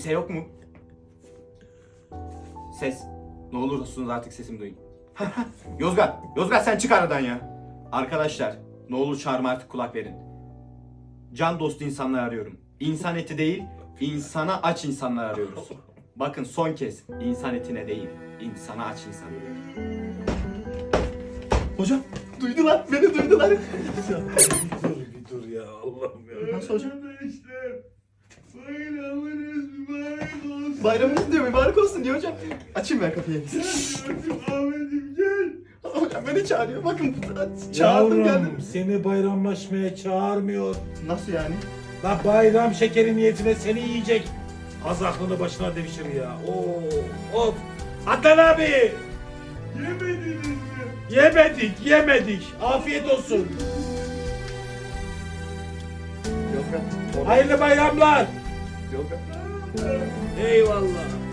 Kimse yok mu? Ses. Ne olursunuz artık sesimi duyun. Yozgat. Yozgat sen çık aradan ya. Arkadaşlar ne olur çağırma artık kulak verin. Can dostu insanlar arıyorum. İnsan eti değil, insana aç insanlar arıyoruz. Bakın son kez insan etine değil, insana aç insanlar. Hocam duydular, beni duydular. bir dur bir dur ya Allah'ım ya. Nasıl hocam? Olsun. Bayramınız diyor mübarek olsun diyor hocam. Açayım ben kapıyı. Ahmet'im gel. hocam beni çağırıyor. Bakın çağırdım geldim. Yavrum seni bayramlaşmaya çağırmıyor. Nasıl yani? La bayram şekeri niyetine seni yiyecek. Az aklını başına devşir ya. Oo, of. Adnan abi. Yemediniz mi? Yemedik, yemedik. Afiyet olsun. Yozgat. Hayırlı bayramlar. Yozgat. Eyvallah.